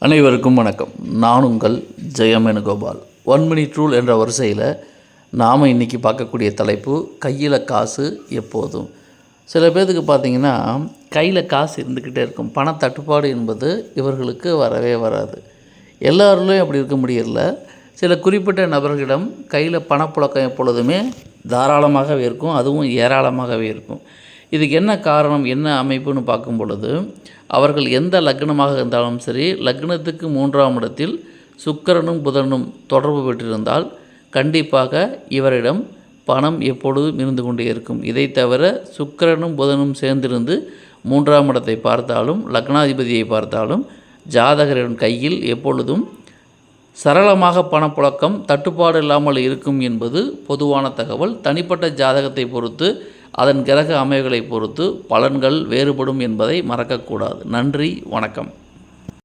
அனைவருக்கும் வணக்கம். நான் உங்கள் Jayam Venugopal one minute rule என்ற வரிசையில் நாம் இன்றைக்கி பார்க்கக்கூடிய தலைப்பு கையில் காசு எப்போதும். சில பேர்த்துக்கு பார்த்திங்கன்னா கையில் காசு இருந்துக்கிட்டே இருக்கும். பண தட்டுப்பாடு என்பது இவர்களுக்கு வரவே வராது. எல்லாருலையும் அப்படி இருக்க முடியல சில குறிப்பிட்ட நபர்களிடம் கையில் பணப்புழக்கம் எப்பொழுதுமே தாராளமாகவே இருக்கும். அதுவும் ஏராளமாகவே இருக்கும். இதுக்கு என்ன காரணம் என்ன அமைப்புன்னு பார்க்கும் பொழுது அவர்கள் எந்த லக்னமாக இருந்தாலும் சரி லக்னத்துக்கு மூன்றாம் இடத்தில் சுக்கரனும் புதனும் தொடர்பு பெற்றிருந்தால் கண்டிப்பாக இவரிடம் பணம் எப்பொழுதும் இருந்து கொண்டே இருக்கும். இதை தவிர சுக்கிரனும் புதனும் சேர்ந்திருந்து மூன்றாம் இடத்தை பார்த்தாலும் லக்னாதிபதியை பார்த்தாலும் ஜாதகரின் கையில் எப்பொழுதும் சரளமாக பணப்புழக்கம் தட்டுப்பாடு இல்லாமல் இருக்கும் என்பது பொதுவான தகவல். தனிப்பட்ட ஜாதகத்தை பொறுத்து அதன் கிரக அமைவுகளை பொறுத்து பலன்கள் வேறுபடும் என்பதை மறக்கக்கூடாது. நன்றி வணக்கம்.